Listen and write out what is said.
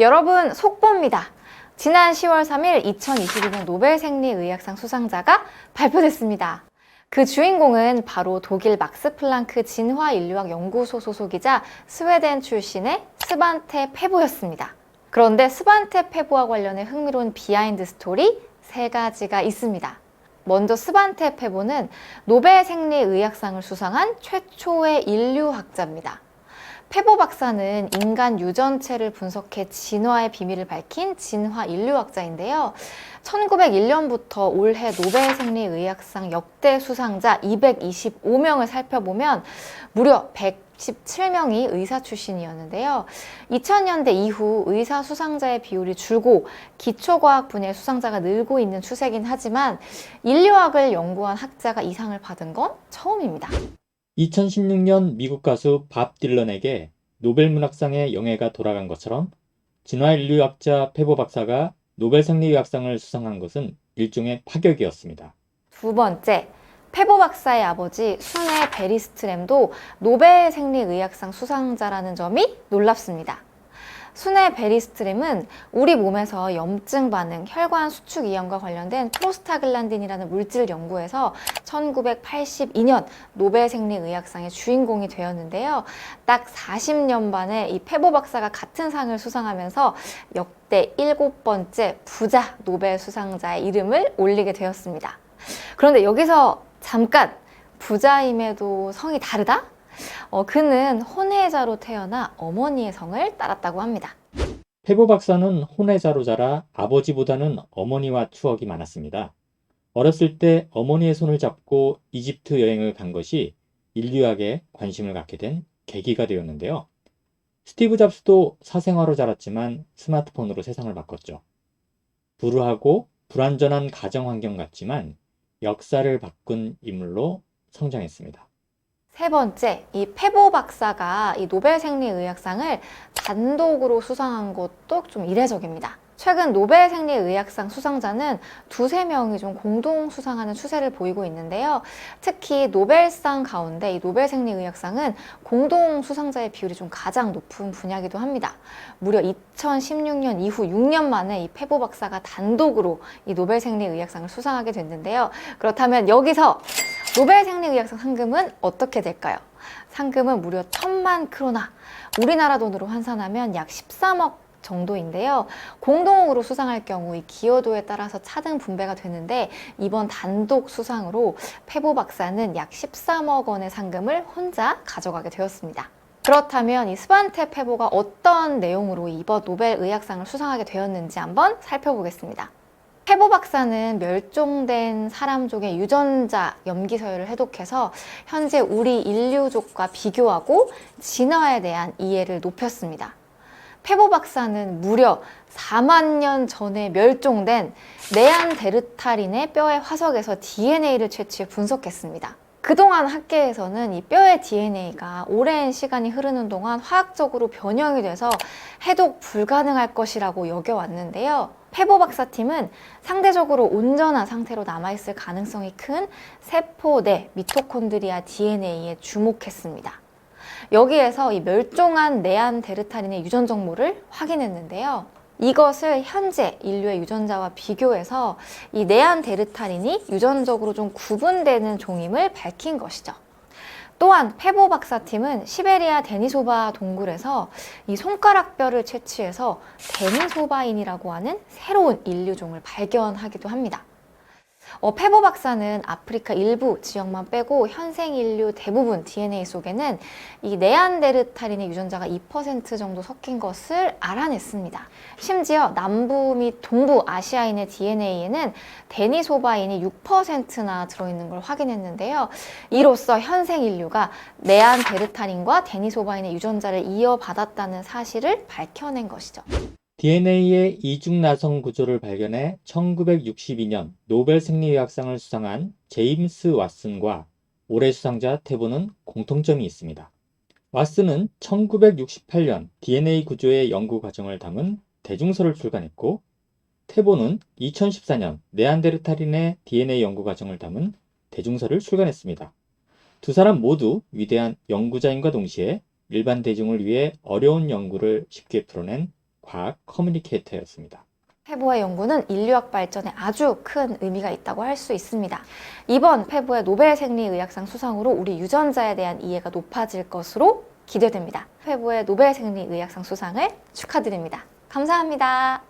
여러분 속보입니다. 지난 10월 3일 2022년 노벨 생리의학상 수상자가 발표됐습니다. 그 주인공은 바로 독일 막스 플랑크 진화인류학 연구소 소속이자 스웨덴 출신의 스반테 페보였습니다. 그런데 스반테 페보와 관련해 흥미로운 비하인드 스토리 세 가지가 있습니다. 먼저 스반테 페보는 노벨 생리의학상을 수상한 최초의 인류학자입니다. 페보 박사는 인간 유전체를 분석해 진화의 비밀을 밝힌 진화 인류학자인데요. 1901년부터 올해 노벨 생리의학상 역대 수상자 225명을 살펴보면 무려 117명이 의사 출신이었는데요. 2000년대 이후 의사 수상자의 비율이 줄고 기초과학 분야의 수상자가 늘고 있는 추세긴 하지만 인류학을 연구한 학자가 이 상을 받은 건 처음입니다. 2016년 미국 가수 밥 딜런에게 노벨 문학상의 영예가 돌아간 것처럼 진화인류학자 페보 박사가 노벨 생리의학상을 수상한 것은 일종의 파격이었습니다. 두 번째, 페보 박사의 아버지 순의 베리스트램도 노벨 생리의학상 수상자라는 점이 놀랍습니다. 순의 베리스트램은 우리 몸에서 염증 반응, 혈관 수축 이염과 관련된 프로스타글란딘이라는 물질 연구에서 1982년 노벨 생리의학상의 주인공이 되었는데요. 딱 40년 만에 이 페보 박사가 같은 상을 수상하면서 역대 일곱 번째 부자 노벨 수상자의 이름을 올리게 되었습니다. 그런데 여기서 잠깐 부자임에도 성이 다르다? 어, 그는 혼외자로 태어나 어머니의 성을 따랐다고 합니다. 페보 박사는 혼외자로 자라 아버지보다는 어머니와 추억이 많았습니다. 어렸을 때 어머니의 손을 잡고 이집트 여행을 간 것이 인류학에 관심을 갖게 된 계기가 되었는데요. 스티브 잡스도 사생아로 자랐지만 스마트폰으로 세상을 바꿨죠. 불우하고 불완전한 가정 환경 같지만 역사를 바꾼 인물로 성장했습니다. 세 번째, 이 페보 박사가 이 노벨 생리의학상을 단독으로 수상한 것도 좀 이례적입니다. 최근 노벨 생리의학상 수상자는 두세 명이 좀 공동 수상하는 추세를 보이고 있는데요. 특히 노벨상 가운데 이 노벨 생리의학상은 공동 수상자의 비율이 좀 가장 높은 분야이기도 합니다. 무려 2016년 이후 6년 만에 이 페보 박사가 단독으로 이 노벨 생리의학상을 수상하게 됐는데요. 그렇다면 여기서 노벨 생리의학상 상금은 어떻게 될까요? 상금은 무려 천만 크로나, 우리나라 돈으로 환산하면 약 13억 정도인데요. 공동으로 수상할 경우 이 기여도에 따라서 차등 분배가 되는데 이번 단독 수상으로 페보 박사는 약 13억 원의 상금을 혼자 가져가게 되었습니다. 그렇다면 이 스반테 페보가 어떤 내용으로 이번 노벨 의학상을 수상하게 되었는지 한번 살펴보겠습니다. 페보 박사는 멸종된 사람족의 유전자 염기 서열을 해독해서 현재 우리 인류족과 비교하고 진화에 대한 이해를 높였습니다. 페보 박사는 무려 4만 년 전에 멸종된 네안데르탈인의 뼈의 화석에서 DNA를 채취해 분석했습니다. 그동안 학계에서는 이 뼈의 DNA가 오랜 시간이 흐르는 동안 화학적으로 변형이 돼서 해독 불가능할 것이라고 여겨왔는데요. 페보 박사팀은 상대적으로 온전한 상태로 남아있을 가능성이 큰 세포 내 미토콘드리아 DNA에 주목했습니다. 여기에서 이 멸종한 네안데르탈인의 유전 정보를 확인했는데요. 이것을 현재 인류의 유전자와 비교해서 이 네안데르탈인이 유전적으로 좀 구분되는 종임을 밝힌 것이죠. 또한 페보 박사팀은 시베리아 데니소바 동굴에서 이 손가락뼈를 채취해서 데니소바인이라고 하는 새로운 인류종을 발견하기도 합니다. 어, 페보 박사는 아프리카 일부 지역만 빼고 현생 인류 대부분 DNA 속에는 이 네안데르탈인의 유전자가 2% 정도 섞인 것을 알아냈습니다. 심지어 남부 및 동부 아시아인의 DNA에는 데니소바인이 6%나 들어있는 걸 확인했는데요. 이로써 현생 인류가 네안데르탈인과 데니소바인의 유전자를 이어받았다는 사실을 밝혀낸 것이죠. DNA의 이중나성 구조를 발견해 1962년 노벨 생리의학상을 수상한 제임스 왓슨과 올해 수상자 테보는 공통점이 있습니다. 왓슨은 1968년 DNA 구조의 연구 과정을 담은 대중서를 출간했고, 테보는 2014년 네안데르탈인의 DNA 연구 과정을 담은 대중서를 출간했습니다. 두 사람 모두 위대한 연구자인과 동시에 일반 대중을 위해 어려운 연구를 쉽게 풀어낸 과학 커뮤니케이터였습니다. 페보의 연구는 인류학 발전에 아주 큰 의미가 있다고 할 수 있습니다. 이번 페보의 노벨 생리의학상 수상으로 우리 유전자에 대한 이해가 높아질 것으로 기대됩니다. 페보의 노벨 생리의학상 수상을 축하드립니다. 감사합니다.